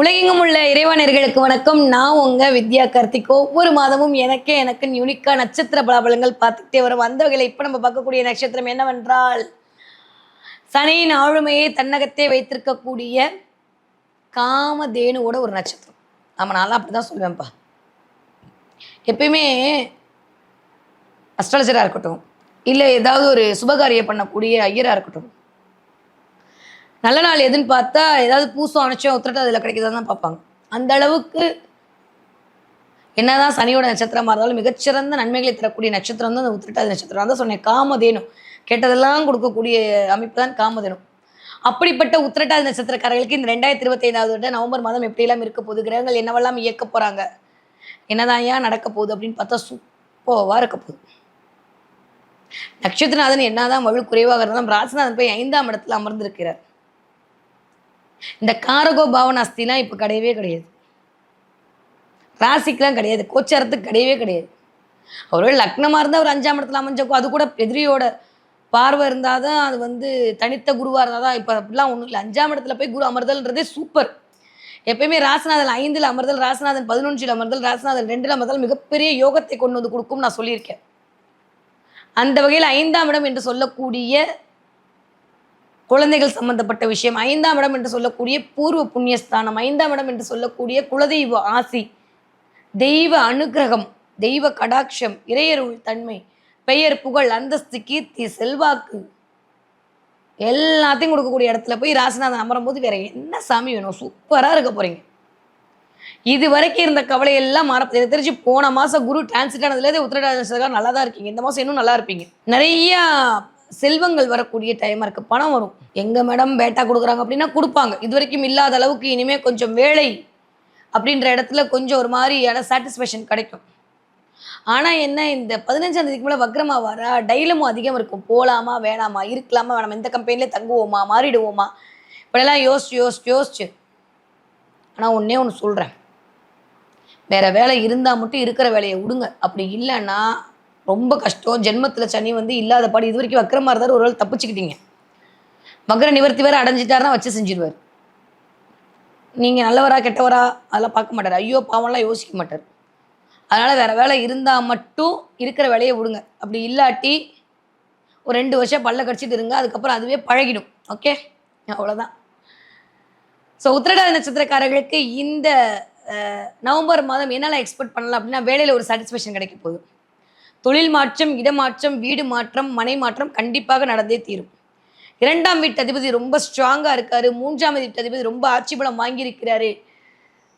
உலகெங்கும் உள்ள இறைவனர்களுக்கு வணக்கம். நான் உங்க வித்யா கார்த்திக். ஒவ்வொரு மாதமும் எனக்கே எனக்கு யூனிக்கா நட்சத்திர பலாபலங்கள் பார்த்துக்கிட்டே வரும். அந்த வகையில் இப்போ நம்ம பார்க்கக்கூடிய நட்சத்திரம் என்னவென்றால் சனியின் ஆளுமையை தன்னகத்தே வைத்திருக்கக்கூடிய காமதேனுவோட ஒரு நட்சத்திரம். ஆமாம் நான்லாம் அப்படி தான் சொல்லுவேன்ப்பா எப்பயுமே அஸ்ட்ராலஜராக இருக்கட்டும் இல்லை ஏதாவது ஒரு சுபகாரியம் பண்ணக்கூடிய ஐயராக இருக்கட்டும் நல்ல நாள் எதுன்னு பார்த்தா ஏதாவது பூசம் அணைச்சோம் உத்திரட்டு அதில் கிடைக்குதான்னு தான் பார்ப்பாங்க. அந்த அளவுக்கு என்னதான் சனியோட நட்சத்திரமாக இருந்தாலும் மிகச்சிறந்த நன்மைகளை தரக்கூடிய நட்சத்திரம் தான் அந்த உத்திரட்டாதி நட்சத்திரம். அதான் சொன்னேன் காமதேனும் கேட்டதெல்லாம் கொடுக்கக்கூடிய அமைப்பு தான் காமதேனும் அப்படிப்பட்ட உத்திரட்டாதி நட்சத்திரக்காரர்களுக்கு இந்த ரெண்டாயிரத்தி இருபத்தி ஐந்தாவது வருடம் நவம்பர் மாதம் எப்படியெல்லாம் இருக்க போகுது கிரகங்கள் என்னவெல்லாம் இயக்க போறாங்க என்னதான் ஏன் நடக்க போகுது அப்படின்னு பார்த்தா சூப்பராக இருக்க போகுது. நட்சத்திரநாதன் என்னதான் வலு குறைவாக இருந்தாலும் ராசிநாதன் போய் ஐந்தாம் இடத்துல அமர்ந்திருக்கிறார். இந்த காரகோ பாவனாஸ்திலாம் இப்போ கிடையவே கிடையாது. ராசிக்கெலாம் கிடையாது. கோச்சாரத்துக்கு கிடையவே கிடையாது. ஒருவேளை லக்னமாக இருந்தால் ஒரு அஞ்சாம் இடத்துல அமைஞ்சக்கோ அது கூட எதிரியோட பார்வை இருந்தால் தான் அது வந்து தனித்த குருவாக இருந்தால் தான் இப்போ அப்படிலாம் ஒன்றும் இல்லை. அஞ்சாம் இடத்துல போய் குரு அமர்தல்ன்றதே சூப்பர் எப்பயுமே ராசநாதன் ஐந்தில் அமர்தல் ராசநாதன் பதினொன்றில் அமர்தல் ராசநாதன் ரெண்டில் அமர்தல் மிகப்பெரிய யோகத்தை கொண்டு வந்து கொடுக்கும் நான் சொல்லியிருக்கேன். அந்த வகையில் ஐந்தாம் இடம் என்று சொல்லக்கூடிய குழந்தைகள் சம்பந்தப்பட்ட விஷயம் ஐந்தாம் இடம் என்று சொல்லக்கூடிய பூர்வ புண்ணியஸ்தானம் ஐந்தாம் இடம் என்று சொல்லக்கூடிய குலதெய்வ ஆசி தெய்வ அனுக்கிரகம் தெய்வ கடாட்சம் இறையருள் தன்மை பெயர் புகழ் அந்தஸ்து கீர்த்தி செல்வாக்கு எல்லாத்தையும் கொடுக்கக்கூடிய இடத்துல போய் ராசிநாதன் அமரும்போது வேற என்ன சாமி வேணும்? சூப்பராக இருக்க போறீங்க. இது வரைக்கும் இருந்த கவலை எல்லாம் மாற எனக்கு தெரிஞ்சு போன மாசம் குரு டிரான்சிட் ஆனதுலேருந்து உத்திரடாஜ் நல்லா தான் இருக்கீங்க. இந்த மாசம் இன்னும் நல்லா இருப்பீங்க. நிறைய செல்வங்கள் வரக்கூடிய டைமாக இருக்குது பணம் வரும். எங்கள் மேடம் பேட்டா கொடுக்குறாங்க அப்படின்னா கொடுப்பாங்க. இது வரைக்கும் இல்லாத அளவுக்கு இனிமேல் கொஞ்சம் வேலை அப்படின்ற இடத்துல கொஞ்சம் ஒரு மாதிரியான சாட்டிஸ்ஃபேக்ஷன் கிடைக்கும். ஆனால் என்ன இந்த பதினஞ்சாம் தேதிக்கு மேலே வக்ரமாக வர டைலமும் அதிகம் இருக்கும். போகலாமா வேணாமா இருக்கலாமா வேணாமா இந்த கம்பெனிலே தங்குவோமா மாறிடுவோமா? இப்படியெல்லாம் யோசிச்சு யோசிச்சு யோசிச்சு. ஆனால் ஒன்றே ஒன்று சொல்கிறேன் வேறு வேலை இருந்தால் மட்டும் இருக்கிற வேலையை விடுங்க. அப்படி இல்லைன்னா ரொம்ப கஷ்டம். ஜென்மத்தில் சனி வந்து இல்லாத பாடு இது வரைக்கும் வக்கரமாக இருந்தார் ஒரு வேளை தப்பிச்சுக்கிட்டீங்க. மகர நிவர்த்தி வேற அடைஞ்சிட்டாருன்னா வச்சு செஞ்சிருவார். நீங்கள் நல்லவரா கெட்டவரா அதெல்லாம் பார்க்க மாட்டார். ஐயோ பாவம்லாம் யோசிக்க மாட்டார். அதனால் வேறு வேலை இருந்தால் மட்டும் இருக்கிற வேலையை விடுங்க. அப்படி இல்லாட்டி ஒரு ரெண்டு வருஷம் பல்ல கடிச்சிட்டு இருங்க அதுக்கப்புறம் அதுவே பழகிடும். ஓகே? அவ்வளோதான் ஸோ உத்திரடாதி நட்சத்திரக்காரர்களுக்கு இந்த நவம்பர் மாதம் என்னெல்லாம் எக்ஸ்பெக்ட் பண்ணலாம் அப்படின்னா வேலையில் ஒரு சாட்டிஸ்ஃபேக்ஷன் கிடைக்க போகுது. தொழில் மாற்றம் இடமாற்றம் வீடு மாற்றம் மனை மாற்றம் கண்டிப்பாக நடந்தே தீரும். இரண்டாம் வீட்டு அதிபதி ரொம்ப ஸ்ட்ராங்காக இருக்காரு. மூன்றாம் வீட்டு அதிபதி ரொம்ப ஆட்சி பலம் வாங்கியிருக்கிறாரு.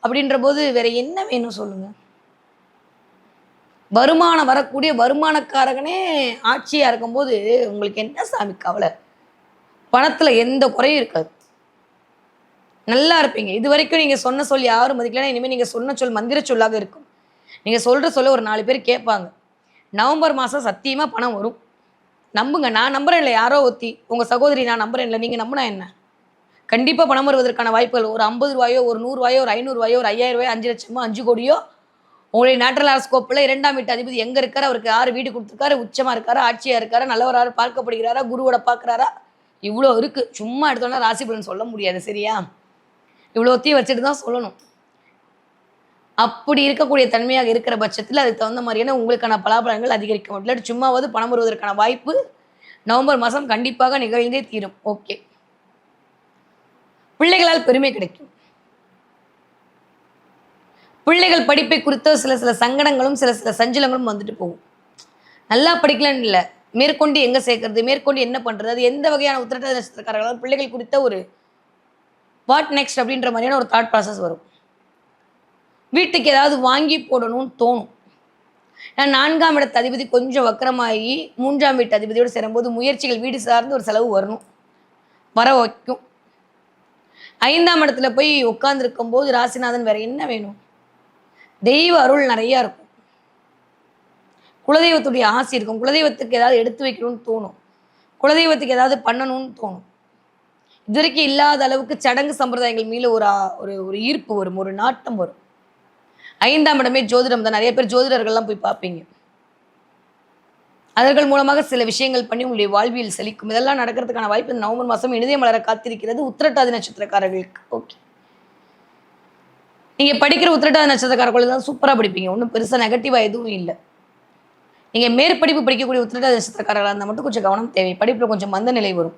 அப்படின்ற போது வேற என்ன வேணும் சொல்லுங்க? வருமானம் வரக்கூடிய வருமானக்காரகனே ஆட்சியாக இருக்கும்போது உங்களுக்கு என்ன சாமி கவலை? பணத்தில் எந்த குறையும் இருக்காது. நல்லா இருப்பீங்க. இது வரைக்கும் நீங்கள் சொன்ன சொல் யாரும் மதிக்கலன்னா இனிமேல் நீங்கள் சொன்ன சொல் மந்திர சொல்லாக இருக்கும். நீங்கள் சொல்கிற சொல்ல ஒரு நாலு பேர் கேட்பாங்க. நவம்பர் மாதம் சத்தியமாக பணம் வரும். நம்புங்க நான் நம்புறேன் இல்லை யாரோ ஒத்தி உங்கள் சகோதரி நான் நம்புறேன் இல்லை நீங்கள் நம்பினா என்ன? கண்டிப்பாக பணம் வருவதற்கான வாய்ப்புகள் ஒரு ஐம்பது ரூபாயோ ஒரு நூறுரூவாயோ ஒரு ஐநூறுரூவாயோ ஒரு ஐயாயிரம் ரூபாயோ அஞ்சு லட்சமோ அஞ்சு கோடியோ உங்களுடைய நேட்டரல் ஹாரஸ்கோப்பில் இரண்டாம் வீட்டு அதிபதி எங்கே இருக்காரு? அவருக்கு யார் வீடு கொடுத்துருக்காரு? உச்சமாக இருக்காரு? ஆட்சியாக இருக்காரு? நல்லவராக பார்க்கப்படுகிறாரா? குருவோட பார்க்குறாரா? இவ்வளோ இருக்குது சும்மா எடுத்தோன்னா ராசி பலன் சொல்ல முடியாது சரியா? இவ்வளோத்தையும் வச்சுட்டு தான் சொல்லணும். அப்படி இருக்கக்கூடிய தன்மையாக இருக்கிற பட்சத்தில் அதுக்கு தகுந்த மாதிரியான உங்களுக்கான பலாபலங்கள் அதிகரிக்கும் இல்லாட்டி சும்மாவது பணம் வருவதற்கான வாய்ப்பு நவம்பர் மாதம் கண்டிப்பாக நிகழ்ந்தே தீரும். ஓகே. பிள்ளைகளால் பெருமை கிடைக்கும். பிள்ளைகள் படிப்பை குறித்த சில சில சங்கடங்களும் சில சில சஞ்சலங்களும் வந்துட்டு போகும். நல்லா படிக்கலன்னு இல்லை. மேற்கொண்டு எங்கே சேர்க்கறது மேற்கொண்டு என்ன பண்ணுறது அது எந்த வகையான உத்திரட்டாதி நட்சத்திரக்காரர்களால் பிள்ளைகள் குறித்த ஒரு வாட் நெக்ஸ்ட் அப்படின்ற மாதிரியான ஒரு தாட் ப்ராசஸ் வரும். வீட்டுக்கு ஏதாவது வாங்கி போடணும்னு தோணும். நான் நான்காம் இடத்து அதிபதி கொஞ்சம் வக்கரமாகி மூன்றாம் வீட்டு அதிபதியோடு சேரும்போது முயற்சிகள் வீடு சார்ந்து ஒரு செலவு வரணும். வர வைக்கும். ஐந்தாம் இடத்துல போய் உட்காந்துருக்கும் போது ராசிநாதன் வேற என்ன வேணும்? தெய்வ அருள் நிறையா இருக்கும். குலதெய்வத்துடைய ஆசை இருக்கும். குலதெய்வத்துக்கு ஏதாவது எடுத்து வைக்கணும்னு தோணும். குலதெய்வத்துக்கு ஏதாவது பண்ணணும்னு தோணும். இது வரைக்கும் இல்லாத அளவுக்கு சடங்கு சம்பிரதாயங்கள் மேலே ஒரு ஒரு ஒரு ஈர்ப்பு வரும். ஒரு நாட்டம் வரும். ஐந்தாம் இடமே ஜோதிடம் தான். நிறைய பேர் ஜோதிடர்கள்லாம் போய் பார்ப்பீங்க. அதர்கள் மூலமாக சில விஷயங்கள் பண்ணி உங்களுடைய வாழ்வியல் செழிக்கும். இதெல்லாம் நடக்கிறதுக்கான வாய்ப்பு இந்த நவம்பர் மாதம் இனிதே மலர காத்திருக்கிறது. உத்திரட்டாதி நட்சத்திரக்காரர்களுக்கு. ஓகே. நீங்கள் படிக்கிற உத்திரட்டாதி நட்சத்திரக்காரர்கள் தான் சூப்பராக படிப்பீங்க. ஒன்றும் பெருசாக நெகட்டிவாக எதுவும் இல்லை. நீங்கள் மேற்படிப்பு படிக்கக்கூடிய உத்திரட்டாதி நட்சத்திரக்காரர்களாக இருந்தால் மட்டும் கொஞ்சம் கவனம் தேவை. படிப்பில் கொஞ்சம் மந்த நிலை வரும்.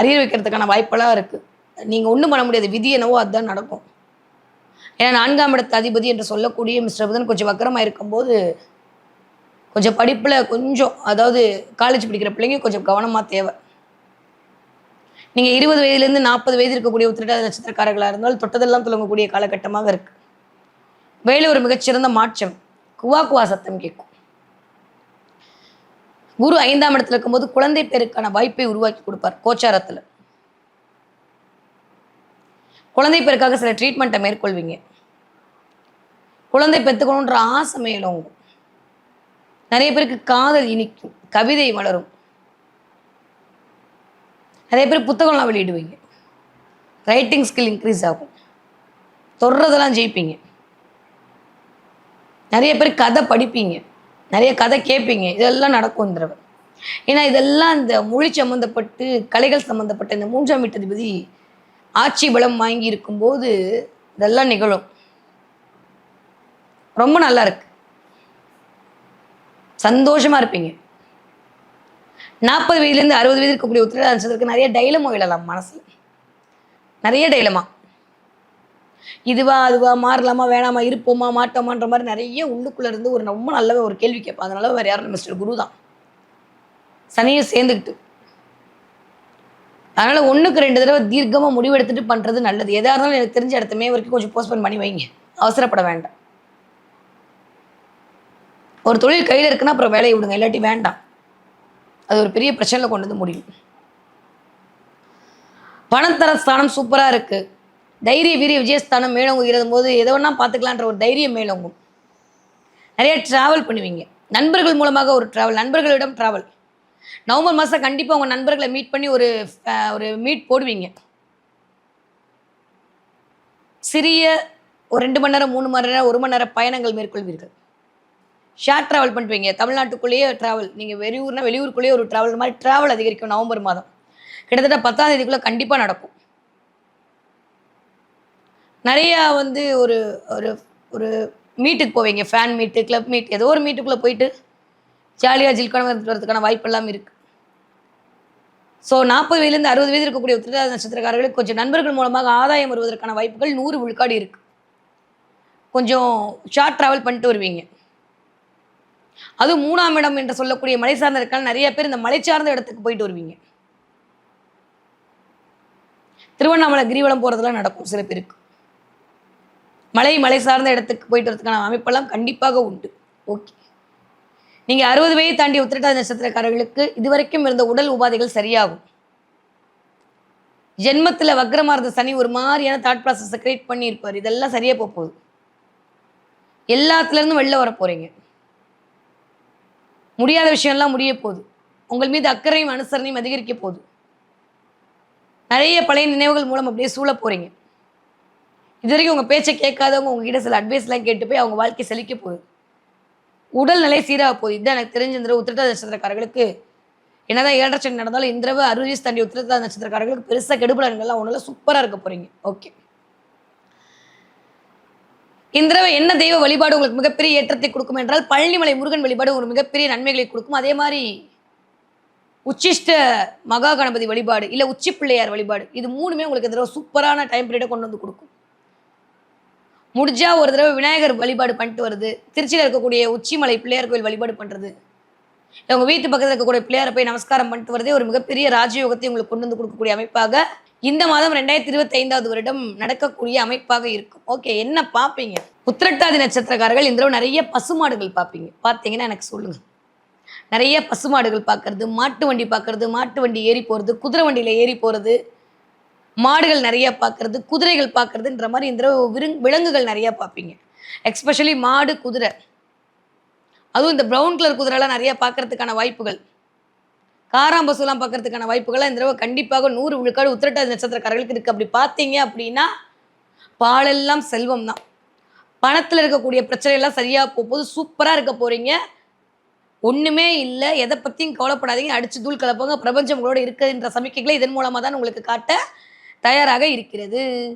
அறிய வைக்கிறதுக்கான வாய்ப்பெல்லாம் இருக்குது நீங்கள் ஒன்றும் பண்ண முடியாது. விதி என்னவோ அதுதான் நடக்கும். ஏன்னா நான்காம் இடத்து அதிபதி என்று சொல்லக்கூடிய மிஸ்டர் புதன் கொஞ்சம் வக்கரமாக இருக்கும்போது கொஞ்சம் படிப்பில் கொஞ்சம் அதாவது காலேஜ் படிக்கிற பிள்ளைங்க கொஞ்சம் கவனமாக தேவை. நீங்கள் இருபது வயதுலேருந்து நாற்பது வயது இருக்கக்கூடிய உத்திரட்டாத நட்சத்திரக்காரர்களாக இருந்தாலும் தொட்டதெல்லாம் துலங்கக்கூடிய காலகட்டமாக இருக்குது வேலை ஒரு மிகச்சிறந்த மாற்றம். குவா குவா சத்தம் கேட்கும். குரு ஐந்தாம் இடத்துல இருக்கும்போது குழந்தை பேருக்கான வாய்ப்பை உருவாக்கி கொடுப்பார் கோச்சாரத்தில். குழந்தை பேருக்காக சில ட்ரீட்மெண்ட்டை மேற்கொள்வீங்க. குழந்தை பெற்றுக்கணுன்ற ஆசை மேலோங்கும் நிறைய பேருக்கு காதல் இனிக்கும் கவிதை வளரும். நிறைய பேர் புத்தகம்லாம் வெளியிடுவீங்க. ரைட்டிங் ஸ்கில் இன்க்ரீஸ் ஆகும். தொடுறதெல்லாம் ஜெயிப்பீங்க. நிறைய பேர் கதை படிப்பீங்க. நிறைய கதை கேட்பீங்க. இதெல்லாம் நடக்கும் இந்த தடவை. ஏன்னா இதெல்லாம் இந்த மொழி சம்மந்தப்பட்டு கலைகள் சம்மந்தப்பட்ட இந்த மூன்றாம் வீட்டதிபதி ஆட்சி பலம் வாங்கி இருக்கும்போது இதெல்லாம் நிகழும். ரொம்ப நல்லா இருக்கு. சந்தோஷமா இருப்பீங்க. நாற்பது வயதுலேருந்து அறுபது வயது இருக்கக்கூடிய உத்திரடாத நட்சத்திரத்துக்கு நிறைய டைலமோ எழலாம் மனசில். நிறைய டைலமா. இதுவா அதுவா மாறலாமா வேணாமா இருப்போமா மாட்டோமான்ற மாதிரி நிறைய உள்ளுக்குள்ள இருந்து ஒரு ரொம்ப நல்ல ஒரு கேள்வி கேட்பேன். அதனால வேறு யாரும் மிஸ்டர் குரு தான். சனியை சேர்ந்துக்கிட்டு. அதனால் ஒன்றுக்கு ரெண்டு தடவை தீர்க்கமாக முடிவெடுத்துட்டு பண்ணுறது நல்லது. எதாக இருந்தாலும் எனக்கு தெரிஞ்ச இடத்துமே வரைக்கும் கொஞ்சம் போஸ்ட்போன் பண்ணி வைங்க. அவசரப்பட வேண்டாம். ஒரு தொழில் கையில் இருக்குன்னா அப்புறம் வேலையை விடுங்க இல்லாட்டி வேண்டாம். அது ஒரு பெரிய பிரச்சனையில் கொண்டு வந்து முடியும். பணத்தர ஸ்தானம் சூப்பராக இருக்குது தைரிய வீரிய விஜயஸ்தானம் மேலோங்குகிறது போது எதை வேணால் பார்த்துக்கலான்ற ஒரு தைரியம் மேலோங்கும். நிறைய ட்ராவல் பண்ணுவீங்க. நண்பர்கள் மூலமாக ஒரு ட்ராவல் நண்பர்களிடம் ட்ராவல் நவம்பர் மாதம் கண்டிப்பாக உங்கள் நண்பர்களை மீட் பண்ணி ஒரு ஒரு மீட் போடுவீங்க. சிறிய ஒரு ரெண்டு மணி நேரம் மூணு மணி நேரம் ஒரு மணி நேரம் பயணங்கள் மேற்கொள்வீர்கள். ஷார்ட் ட்ராவல் பண்ணுவீங்க தமிழ்நாட்டுக்குள்ளேயே ட்ராவல் நீங்கள் வெளியூர்னா வெளியூருக்குள்ளேயே ஒரு ட்ராவல் மாதிரி ட்ராவல் அதிகரிக்கும் நவம்பர் மாதம். கிட்டத்தட்ட பத்தாம் தேதிக்குள்ளே கண்டிப்பாக நடக்கும். நிறையா வந்து ஒரு ஒரு ஒரு மீட்டுக்கு போவீங்க. ஃபேன் மீட்டு கிளப் மீட் ஏதோ ஒரு மீட்டுக்குள்ளே போயிட்டு ஜாலியாக ஜில்கணம் வரதுக்கான வாய்ப்பெல்லாம் இருக்குது ஸோ நாற்பது வயதுலேருந்து அறுபது வயது இருக்கக்கூடிய உத்திரதாத நட்சத்திரக்காரர்களுக்கு கொஞ்சம் நண்பர்கள் மூலமாக ஆதாயம் வருவதற்கான வாய்ப்புகள் நூறு விழுக்காடு இருக்குது கொஞ்சம் ஷார்ட் ட்ராவல் பண்ணிட்டு வருவீங்க. அது மூணாம் இடம் என்று சொல்லக்கூடிய மலை சார்ந்த இருக்கால் நிறைய பேர் இந்த மலை சார்ந்த இடத்துக்கு போயிட்டு வருவீங்க. திருவண்ணாமலை கிரிவலம் போகிறதுலாம் நடக்கும் சில பேருக்கு. மலை மலை சார்ந்த இடத்துக்கு போயிட்டு வரதுக்கான அமைப்பெல்லாம் கண்டிப்பாக உண்டு. ஓகே. நீங்கள் அறுபது வயது தாண்டிய உத்திரட்டாத நட்சத்திரக்காரர்களுக்கு இதுவரைக்கும் இருந்த உடல் உபாதைகள் சரியாகும். ஜென்மத்தில் வக்ரமா இருந்த சனி ஒரு மாதிரியான தாட் ப்ராசஸை கிரியேட் பண்ணியிருப்பார். இதெல்லாம் சரியாக போக போகுது. எல்லாத்துலேருந்தும் வெளில வர போகிறீங்க முடியாத விஷயம்லாம் முடிய போகுது. உங்கள் மீது அக்கறையும் அனுசரணையும் அதிகரிக்க போகுது. நிறைய பழைய நினைவுகள் மூலம் அப்படியே சூழ போகிறீங்க இது வரைக்கும் உங்கள் பேச்சை கேட்காதவங்க உங்ககிட்ட சில அட்வைஸ்லாம் கேட்டு போய் அவங்க வாழ்க்கை செழிக்க போகுது. உடல் நிலை சீராக போகுது. இதுதான் எனக்கு தெரிஞ்ச இந்த தடவை நட்சத்திரக்காரர்களுக்கு என்னதான் ஏழரை சனி நடந்தாலும் இந்த தடவை அறுபது தாண்டி உத்திரட்டாத நட்சத்திரக்காரர்களுக்கு பெருசாக கெடுபலன்கள்லாம் ஒன்றும் சூப்பராக இருக்க போகிறீங்க ஓகே இந்த தடவை என்ன தெய்வ வழிபாடு உங்களுக்கு மிகப்பெரிய ஏற்றத்தை கொடுக்கும் என்றால் பழனிமலை முருகன் வழிபாடு உங்களுக்கு மிகப்பெரிய நன்மைகளை கொடுக்கும். அதே மாதிரி உச்சிஷ்ட மகா கணபதி வழிபாடு இல்லை உச்சி பிள்ளையார் வழிபாடு இது மூணுமே உங்களுக்கு இந்த தடவை சூப்பரான டைம் பீரியடை கொண்டு வந்து கொடுக்கும். முடிஞ்சா ஒரு தடவை விநாயகர் வழிபாடு பண்ணிட்டு வருது திருச்சியில் இருக்கக்கூடிய உச்சிமலை பிள்ளையார் கோயில் வழிபாடு பண்ணுறது உங்கள் வீட்டு பக்கத்தில் இருக்கக்கூடிய பிள்ளையாரை போய் நமஸ்காரம் பண்ணிட்டு வரதே ஒரு மிகப்பெரிய ராஜயோகத்தை உங்களுக்கு கொண்டு வந்து கொடுக்கக்கூடிய அமைப்பாக இந்த மாதம் ரெண்டாயிரத்தி இருபத்தி ஐந்தாவது வருடம் நடக்கக்கூடிய அமைப்பாக இருக்கும். ஓகே என்ன பார்ப்பீங்க? உத்திரட்டாதி நட்சத்திரக்காரர்கள் இந்த தடவை நிறைய பசுமாடுகள் பார்ப்பீங்க. பார்த்தீங்கன்னா எனக்கு சொல்லுங்க. நிறைய பசுமாடுகள் பார்க்கறது மாட்டு வண்டி பார்க்கறது மாட்டு வண்டி ஏறி போகிறது குதிரை வண்டியில் ஏறி போகிறது மாடுகள் நிறைய பார்க்கறது குதிரைகள் பார்க்கறதுன்ற மாதிரி இந்த தடவை விருங் விலங்குகள் நிறைய பார்ப்பீங்க. எக்ஸ்பெஷலி மாடு குதிரை. அதுவும் இந்த ப்ரௌன் கலர் குதிரைலாம் நிறைய பார்க்கறதுக்கான வாய்ப்புகள். காராம்பசுலாம் பார்க்கறதுக்கான வாய்ப்புகள்லாம் இந்த தடவை கண்டிப்பாக நூறு விழுக்காடு உத்திரட்டாதி நட்சத்திரக்காரர்களுக்கு இருக்குது அப்படி பார்த்தீங்க அப்படின்னா பாலெல்லாம் செல்வம் தான். பணத்தில் இருக்கக்கூடிய பிரச்சனை எல்லாம் சரியாக போகும்போது சூப்பராக இருக்க போகிறீங்க ஒன்றுமே இல்லை எதை பற்றியும் கவலைப்படாதீங்க. அடித்து தூள் கலப்பாங்க பிரபஞ்சம் உங்களோட இருக்குதுன்ற சமிக்கைகளை இதன் மூலமாக தான் உங்களுக்கு காட்ட தயாராக இருக்கிறது.